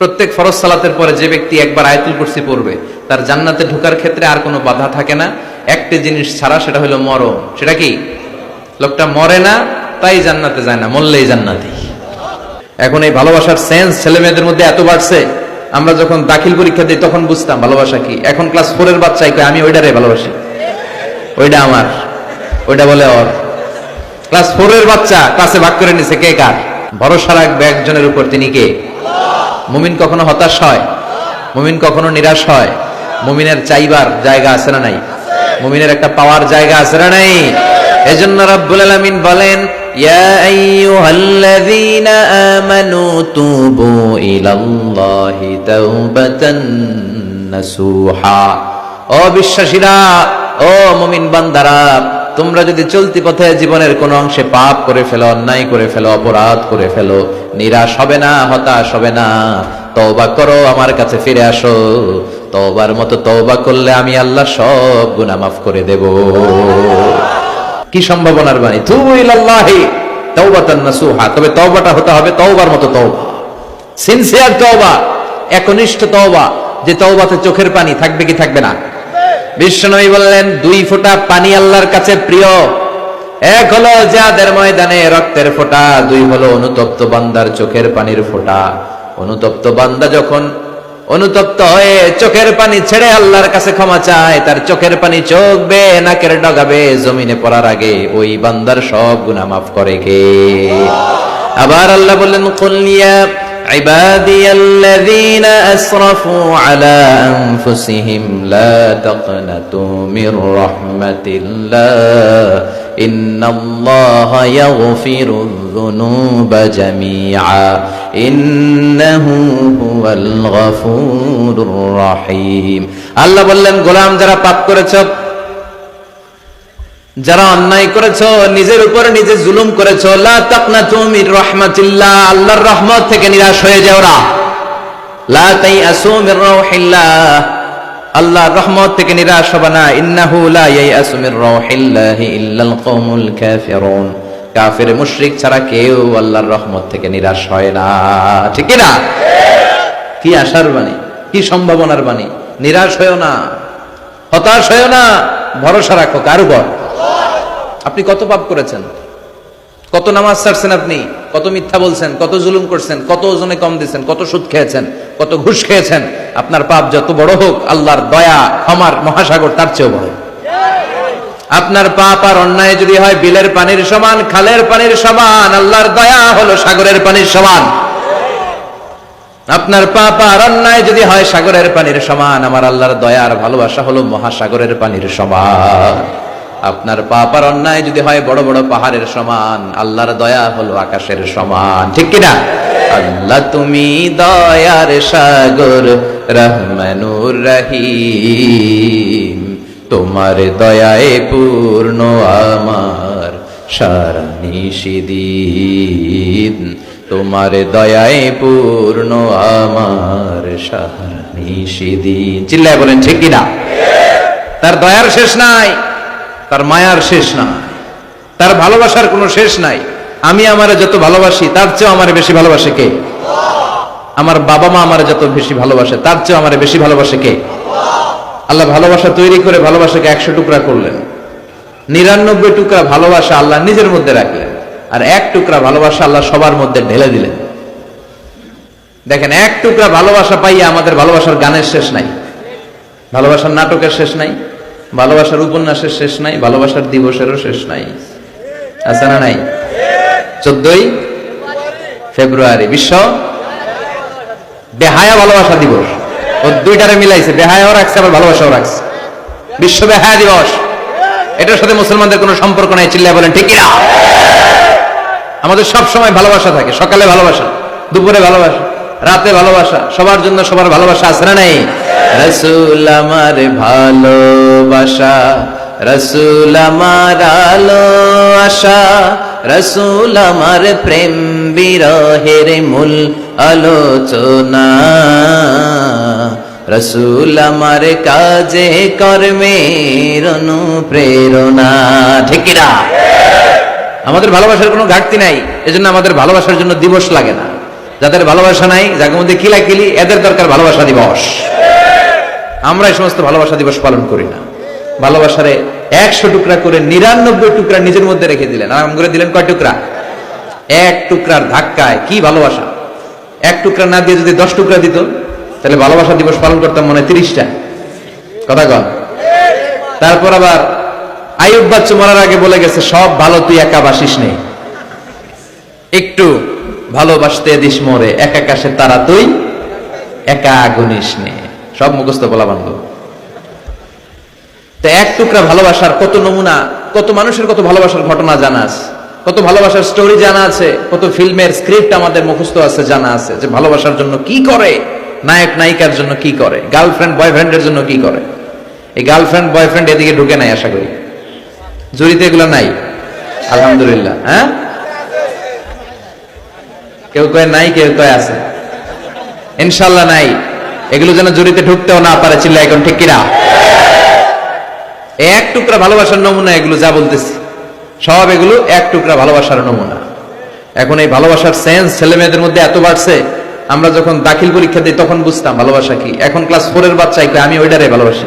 প্রত্যেক ফরজ সালাতের পরে যে ব্যক্তি একবার আয়াতুল কুরসি পড়বে, তার জান্নাতে ঢোকার ক্ষেত্রে আর কোনো বাধা থাকে না। একটি জিনিস ছাড়া সেটা হলো মরণ। সেটা কি? লোকটা মরে না, তাই জান্নাতে যায় না, মরলেই জান্নাতি। এখন এই ভালোবাসার সেন্স ছেলে মেয়েদের মধ্যে এত বাড়ছে, আমরা যখন দাখিল পরীক্ষা দিই তখন বুঝতাম ভালোবাসা কি। এখন ক্লাস ফোরের বাচ্চাই কয়, আমি ওইটারে ভালোবাসি। ওইটা আমার ওইটা বলে ওর। ক্লাস ফোরের বাচ্চা ক্লাসে ভাগ করে নিছে, কে কার? ভরসা রাখবে একজনের উপর, তিনি কে? মুমিন কখনো হতাশ হয়? মুমিন কখনো নিরাশ হয়? মুমিনের চাইবার জায়গা আছে না নাই? মুমিনের একটা পাওয়ার জায়গা আছে না নাই? এজন্য রাব্বুল আলামিন বলেন, ইয়া আইয়ুহাল্লাযীনা আমানু তুবু ইলাল্লাহি তাওবাতান নাসুহা। ও বিশ্বাসীরা, ও মুমিন বান্দারা তোমরা যদি চলতি পথে জীবনের কোন অংশে পাপ করে ফেলো, অন্যায় করে ফেলো, অপরাধ করে ফেলো, নিরাশ হবে না, হতাশ হবে না, তওবা করো আমার কাছে ফিরে আসো। তওবার মতো তওবা করলে আমি আল্লাহ সব গুনাহ মাফ করে দেব। কি সম্ভাবনার বাণী? তুবু ইলাল্লাহি তাওবাতান নাসুহা। তবে তওবাটা হতে হবে তওবার মতো তওবা। সিনসিয়ার তওবা, একনিষ্ঠ তওবা, যে তওবাতে চোখের পানি থাকবে কি থাকবে না। বিশ্বনবী বললেন, দুই ফোঁটা পানি আল্লাহর কাছে প্রিয়। এক হলো যাদের ময়দানে রক্তের ফোঁটা, দুই হলো অনুতপ্ত বান্দার চোখের পানির ফোঁটা। অনুতপ্ত বান্দা যখন অনুতপ্ত হয়ে চোখের পানি ছেড়ে আল্লাহর কাছে ক্ষমা চায়, তার চোখের পানি চোখ বে নাকের ডগাবে জমিনে পড়ার আগে ওই বান্দার সব গুনাহ মাফ করে কে আবার আল্লাহ বললেন কুলিয়া عبادي الذين أسرفوا على أنفسهم لا تقنطوا من رحمة الله إن الله يغفر الذنوب جميعا إنه هو الغفور الرحيم الله বললেন গোলাম যারা পাপ করেছো যারা অন্যায় করেছ, নিজের উপরে নিজে জুলুম করেছ, লা তাকনাতু মির রাহমাতিল্লাহ, আল্লাহর রহমত থেকে নিরাশ হয়ে যাও না। আল্লাহর রহমত থেকে নিরাশ হবে না। ইন্নাহু লা ইয়াইআসু মির রাউহিল্লাহি ইল্লাল কওমুল কাফিরুন। কাফির মুশরিক ছাড়া কেউ আল্লাহর রহমত থেকে নিরাশ হয় না। ঠিক না? কি আশার বাণী? কি সম্ভাবনার বাণী? নিরাশ হয়েও না। হতাশ হয়েও না। ভরসা রাখো কার উপর। আপনি কত পাপ করেছেন? কত নামাজ ছাড়ছেন আপনি? কত মিথ্যা বলছেন? কত জুলুম করছেন? কত ওজনে কম দিয়েছেন কত সুদ খেয়েছেন? কত ঘুষ খেয়েছেন? আপনার পাপ যত বড় হোক, আল্লাহর দয়া ক্ষমার মহাসাগর তার চেয়েও বড়। আপনার পাপ আর অন্যায় যদি হয়, বিলের পানির সমান, খালের পানির সমান, আল্লাহর দয়া হলো সাগরের পানির সমান। আপনার পাপ আর অন্যায় যদি হয়, সাগরের পানির সমান, আমার আল্লাহর দয়া আর ভালোবাসা হলো মহাসাগরের পানির সমান। আপনার পাপ আর অন্যায় যদি হয় বড় বড় পাহাড়ের সমান, আল্লাহর দয়া হলো আকাশের সমান। ঠিক কিনা? আল্লাহ তুমি দয়ার সাগর, রহমানুর রহিম। তোমার দয়ায় পূর্ণ আমার সারা নিষিদিন তোমার দয়ায় পূর্ণ আমার সারা নিষিদিন চিল্লায় বলেন, ঠিক কিনা? তার দয়ার শেষ নাই। তার মায়ার শেষ না। তার ভালোবাসার কোনো শেষ নাই। আমি আমারে যত ভালোবাসি, তার চেয়েও আমার বেশি ভালোবাসে কে? আমার বাবা মা আমারে যত বেশি ভালোবাসে, তার চেয়েও আমার বেশি ভালোবাসে কে? আল্লাহ ভালোবাসা তৈরি করে ভালোবাসাকে একশো টুকরা করলেন। নিরানব্বই টুকরা ভালোবাসা আল্লাহ নিজের মধ্যে রাখলেন। আর এক টুকরা ভালোবাসা আল্লাহ সবার মধ্যে ঢেলে দিলেন। দেখেন, এক টুকরা ভালোবাসা পাইয়া আমাদের ভালোবাসার গানের শেষ নাই। ভালোবাসার নাটকের শেষ নাই। ভালোবাসার উপন্যাসের শেষ নাই, ভালোবাসার দিবসেরও শেষ নাই। আছে না নাই? চোদ্দই ফেব্রুয়ারি, বিশ্ব বেহায়া ভালোবাসা দিবস। ও দুইটারে মিলাইছে, বেহায়াও রাখছে, আবার ভালোবাসাও রাখছে। বিশ্ব বেহায়া দিবস। এটার সাথে মুসলমানদের কোনো সম্পর্ক নাই, চিল্লায় বলেন, ঠিক না আমাদের সব সময় ভালোবাসা থাকে, সকালে ভালোবাসা, দুপুরে ভালোবাসা। রাতে ভালোবাসা, সবার জন্য সবার ভালোবাসা আছে না নাই? রসুল আমার ভালোবাসা, রসুল আমার আলো আশা রসুল আমার প্রেম বিরহের মূল আলোচনা। রসুল আমার কাজে কর্মের অনুপ্রেরণা। ঠিক আমাদের ভালোবাসার কোনো ঘাটতি নাই, এজন্য আমাদের ভালোবাসার জন্য দিবস লাগে না। যাদের ভালোবাসা নাই যাদের মধ্যে কিলাকিলি এদের দরকার ভালোবাসা দিবস। আমরা এই সমস্ত ভালোবাসা দিবস পালন করি না। ভালোবাসারে একশো টুকরা করে নিরানব্বই টুকরা নিজের মধ্যে রেখে দিলেন। আরাম করে দিলেন কয় টুকরা? এক টুকরার ধাক্কায় কি ভালোবাসা? এক টুকরা না দিয়ে যদি দশ টুকরা দিত, তাহলে ভালোবাসা দিবস পালন করতাম মনে হয় তিরিশটা। কথা কন? তারপর আবার আয়ুব বাচ্চু মরার আগে বলে গেছে, সব ভালো, তুই একা বাসিস নেই একটু ভালোবাসতে দিস মরে, এক আকাশে তারা তুই, একা গুনিস নে। সব মুখস্থ বলা বান্ধব। তো এক টুকরা ভালোবাসার কত নমুনা, কত মানুষের কত ভালোবাসার ঘটনা জানা আছে, কত ভালোবাসার স্টোরি জানা আছে, কত ফিল্মের স্ক্রিপ্ট আমাদের মুখস্থ আছে, জানা আছে, যে ভালোবাসার জন্য কি করে, নায়ক, নায়িকার জন্য কি করে গার্লফ্রেন্ড বয়ফ্রেন্ডের জন্য কি করে। এই গার্লফ্রেন্ড বয়ফ্রেন্ড এদিকে ঢুকে নাই, আশা করি। জড়িতে এগুলো নাই। আলহামদুলিল্লাহ হ্যাঁ? কেউ কয়ে নাই, কেউ কয়ে আছে। ইনশাল্লাহ নাই। এগুলো যেন জড়িতে ঢুকতেও না পারে চিল্লা এখন, ঠিক কিনা? এক টুকরা ভালোবাসার নমুনা এগুলো যা বলতেছি, সব এগুলো এক টুকরা ভালোবাসার নমুনা। এখন এই ভালোবাসার সেন্স ছেলে মেয়েদের মধ্যে এত বাড়ছে, আমরা যখন দাখিল পরীক্ষা দিই তখন বুঝতাম ভালোবাসা কি। এখন ক্লাস ফোরের বাচ্চাই আমি ওইটারে ভালোবাসি।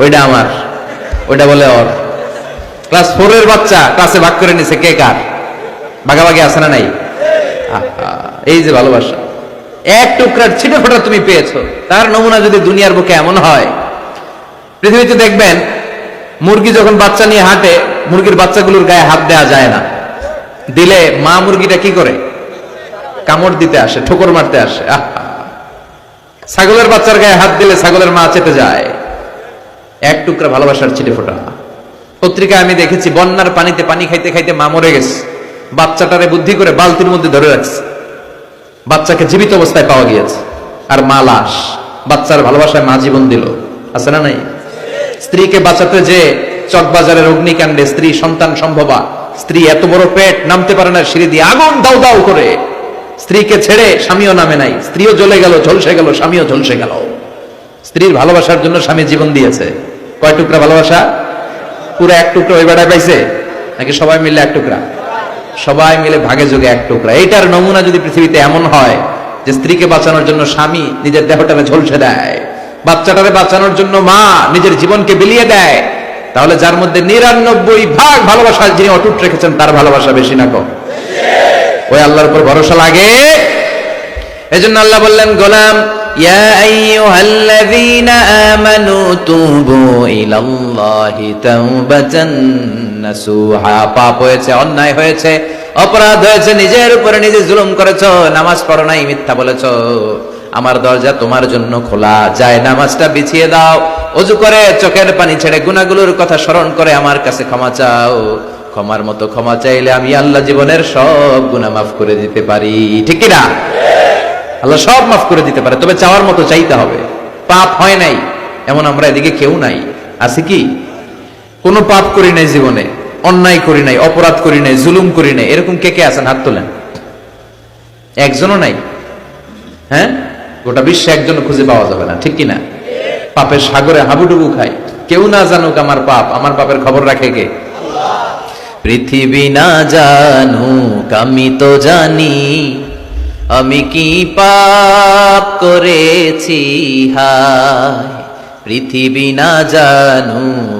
ওইটা আমার, ওইটা বলে ওর। ক্লাস ফোরের বাচ্চা ক্লাসে ভাগ করে নিছে, কে কার? ভাগাভাগি আছে না নাই? এই যে ভালোবাসা। এক টুকরার ছিটে ফোটা তুমি পেয়েছ। তার নমুনা যদি দুনিয়ার বুকে এমন হয়, পৃথিবীতে দেখবেন, মুরগি যখন বাচ্চা নিয়ে হাঁটে, মুরগির বাচ্চাগুলোর গায়ে হাত দেওয়া যায় না। দিলে মা মুরগিটা কি করে? কামড় দিতে আসে, ঠোকর মারতে আসে। ছাগলের বাচ্চার গায়ে হাত দিলে ছাগলের মা চেতে যায়। এক টুকরা ভালোবাসার ছিটে ফোটা। পত্রিকায় আমি দেখেছি, বন্যার পানিতে পানি খাইতে খাইতে মা মরে গেছে। বাচ্চাটারে বুদ্ধি করে বালতির মধ্যে ধরে রাখছে। বাচ্চাকে জীবিত অবস্থায় পাওয়া গিয়েছে। আর মা লাশ। বাচ্চার ভালোবাসায় মা জীবন দিল। আছে না নাই? স্ত্রীকে বাঁচাতে যে চকবাজারের অগ্নিকাণ্ডে স্ত্রী সন্তান সম্ভবা, স্ত্রী এত বড় পেট, নামতে পারে না, সিঁড়ি দিয়ে আগুন দাউ দাউ করে। স্ত্রীকে ছেড়ে স্বামীও নামে নাই। স্ত্রীও জ্বলে গেল, ঝলসে গেল, স্বামীও ঝলসে গেল। স্ত্রীর ভালোবাসার জন্য স্বামী জীবন দিয়েছে। কয় টুকরা ভালোবাসা? পুরো এক টুকরা ওই বেড়ায় পাইছে? নাকি সবাই মিলে এক টুকরা? সবাই মিলে ভাগে যোগে এক টুকরা। এইটার নমুনা যদি পৃথিবীতে এমন হয় যে স্ত্রীকে বাঁচানোর জন্য স্বামী নিজের দেহটারে ঝলসে দেয় বাচ্চাটারে বাঁচানোর জন্য মা নিজের জীবনকে বিলিয়ে দেয়, তাহলে যার মধ্যে নিরানব্বই ভাগ ভালোবাসা যিনি অটুট রেখেছেন, তার ভালোবাসা বেশি না কম। ওই আল্লাহর উপর ভরসা লাগে। এজন্য আল্লাহ বললেন, গোলাম, ইয়া তুবু ইলাল্লাহি তাওবাতান। পাপ হয়েছে, অন্যায় হয়েছে, অপরাধ হয়েছে, নিজের উপরে নিজে জুলুম করেছ, নামাজ পড়ো নাই, মিথ্যা বলেছ। আমার দরজা তোমার জন্য খোলা, যায়, নামাজটা বিছিয়ে দাও। অজু করে চোখের পানি ছেড়ে গুনাগুলোর কথা স্মরণ করে আমার কাছে ক্ষমা চাও। ক্ষমার মতো ক্ষমা চাইলে আমি আল্লাহ জীবনের সব গুনাহ মাফ করে দিতে পারি। ঠিক না আল্লাহ সব মাফ করে দিতে পারে, তবে চাওয়ার মতো চাইতে হবে। পাপ হয় নাই, এমন আমরা এদিকে কেউ নাই। আছে কি? কোনো পাপ করি নাই জীবনে, অন্যায় করি নাই, অপরাধ করি নাই, জুলুম করি নাই, এরকম কে কে আছেন? হাত তোলেন। একজনও নাই। হ্যাঁ? গোটা বিশ্বে একজন খুঁজে পাওয়া যাবে না, ঠিক কি না পাপের সাগরে হাবুডুবু খাই কেউ না জানুক আমার পাপ, আমার পাপের খবর রাখে কে? পৃথিবী না জানুক, আমি তো জানি। আমি কি পাপ করেছি? হায়, পৃথিবী না জানুক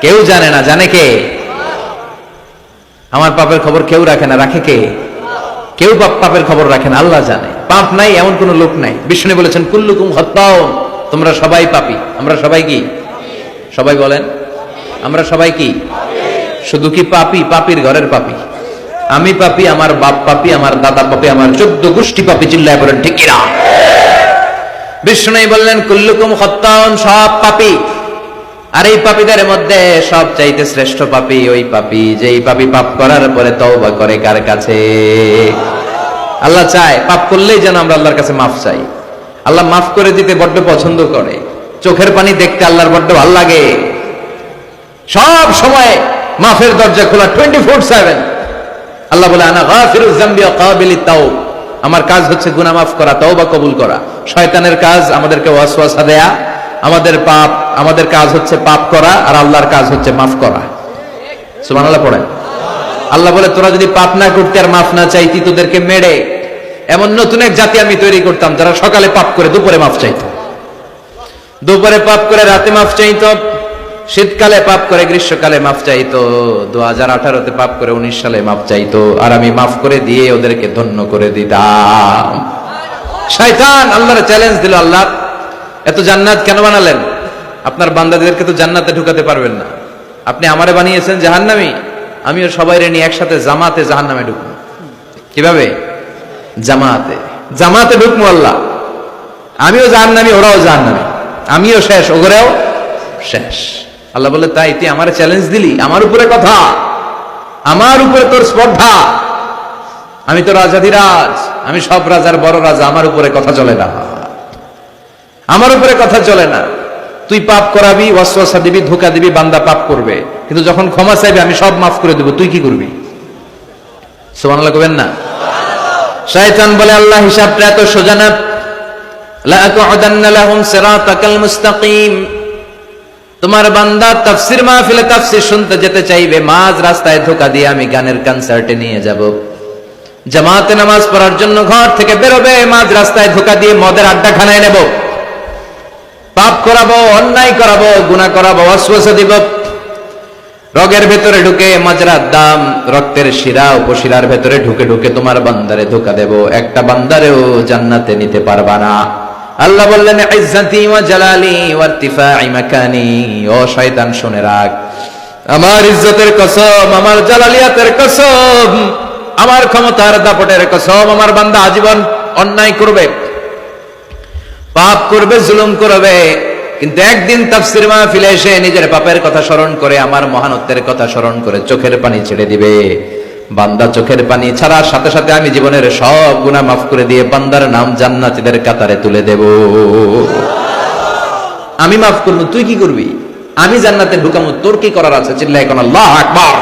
কেউ জানে না, জানে কে? আমার পাপের খবর কেউ রাখে না, রাখে কে? কেউ পাপ পাপের খবর রাখে না, আল্লাহ জানে। পাপ নাই, এমন কোন লোক নাই। বিষ্ণু বলেছেন, কুল্লুকুম হত্যাও তোমরা সবাই পাপি। আমরা সবাই কি? সবাই বলেন, আমরা সবাই কি? শুধু কি পাপি? পাপির ঘরের পাপি। আমি পাপি, আমার বাপ পাপি, আমার দাদা পাপি, আমার চোদ্দ গোষ্ঠী পাপি চিল্লায় বলেন, ঠিক কিনা? বিষ্ণু বললেন, কুল্লুকুম হত্যাউন সব পাপি। আর এই পাপীদের মধ্যে সব চাইতে শ্রেষ্ঠ পাপি ওই পাপি যে এই পাপি পাপ করার পরে তওবা করে কার কাছে? আল্লাহ চায়, পাপ করলেই যেন আমরা আল্লাহর কাছে মাফ চাই। আল্লাহ মাফ করে দিতে বড্ড পছন্দ করে। চোখের পানি দেখতে আল্লাহর বড্ড ভালো লাগে। সব সময় মাফের দরজা খোলা টোয়েন্টি ফোর সেভেন আল্লাহ বলে, আনা গাফিরুজ কাবিলিত আমার কাজ হচ্ছে গুনাহ মাফ করা, তওবা কবুল করা। শয়তানের কাজ আমাদেরকে ওয়াসওয়াসা দেয়া। আমাদের পাপ আমাদের কাজ হচ্ছে পাপ করা আর আল্লাহর কাজ হচ্ছে মাফ করা। সুবহানাল্লাহ পড়েন। আল্লাহ বলে, তোরা যদি পাপ না করতে আর মাফ না চাইতি, তোদেরকে মেরে এমন নতুন এক জাতি আমি তৈরি করতাম যারা সকালে পাপ করে দুপুরে মাফ চাইতো। দুপুরে পাপ করে রাতে মাফ চাইতো, শীতকালে পাপ করে গ্রীষ্মকালে মাফ চাইতো দু হাজার আঠারোতে পাপ করে উনিশ সালে মাফ চাইতো, আর আমি মাফ করে দিয়ে ওদেরকে ধন্য করে দিতাম। শয়তান আল্লাহর চ্যালেঞ্জ দিল আল্লাহ। এত জান্নাত কেন বানালেন? আপনার বান্দাদেরকে তো জান্নাতে ঢুকাতে পারবেন না। আপনি আমারে বানিয়েছেন জাহান্নামি, আমিও সবাই নিয়ে একসাথে জামাতে জাহান্নামে ঢুকবো। কীভাবে? জামাতে। জামাতে ঢুকবো আল্লাহ। আমিও জাহান্নামি, ওরাও জাহান্নামি। আমিও শেষ, ওগরেও শেষ। আল্লাহ বলে তাই, তুই আমার চ্যালেঞ্জ দিলি? আমার উপরে কথা। আমার উপরে তোর স্পর্ধা। আমি তো রাজাধিরাজ। আমি সব রাজার বড় রাজা। আমার উপরে কথা চলে না। আমার উপরে কথা চলে না। তুই পাপ করাবি, ওয়াসওয়াসা দিবি, ধোকা দিবি, বান্দা পাপ করবে। কিন্তু যখন ক্ষমা চাইবে, আমি সব মাফ করে দেবো। তুই কি করবি? সুবহানাল্লাহ কবেন না? শয়তান বলে, আল্লাহ হিসাবটা এত সোজা তোমার বান্দা তাফসির মাহফিলে তাফসির শুনতে যেতে চাইবে, মাঝ রাস্তায় ধোকা দিয়ে আমি গানের কনসার্টে নিয়ে যাব। জামাতে নামাজ পড়ার জন্য ঘর থেকে বেরোবে, মাঝ রাস্তায় ধোকা দিয়ে মদের আড্ডা খানায় নেব। পাপ করাবো, অন্যায় করাবো, গুনাহ করাবো, অশ্বাসা দিব। রগের ভেতরে ঢুকে মাজরার দাম, রক্তের শিরা, উপশিরার ভেতরে ঢুকে ঢুকে তোমার বান্দারে ধোকা দেব। একটা বান্দারেও জান্নাতে নিতে পারবা না। আল্লাহ বললেন, ইজ্জতি ওয়া জালালি ওয়া ইরতিফাই মাকানি। ও শয়তান, শুনে রাখ। আমার ইজ্জতের কসম, আমার জালালিয়াতের কসম, আমার ক্ষমতার দাপটের কসম, আমার বান্দা আজীবন অন্যায় করবে। পাপ করবে, জুলুম করবে। কিন্তু একদিন তাফসির মাহফিলে এসে নিজের পাপের কথা স্মরণ করে, আমার মহানত্বের কথা স্মরণ করে চোখের পানি ছেড়ে দিবে। বান্দা চোখের পানি ছাড়ার সাথে সাথে আমি জীবনের সব গুনাহ মাফ করে দিয়ে বান্দার নাম জান্নাতীদের কাতারে তুলে দেব। আমি মাফ করব, তুই কি করবি? আমি জান্নাতে ঢুকামো, তোর কি করার আছে? চিল্লাই কোন আল্লাহ আকবার।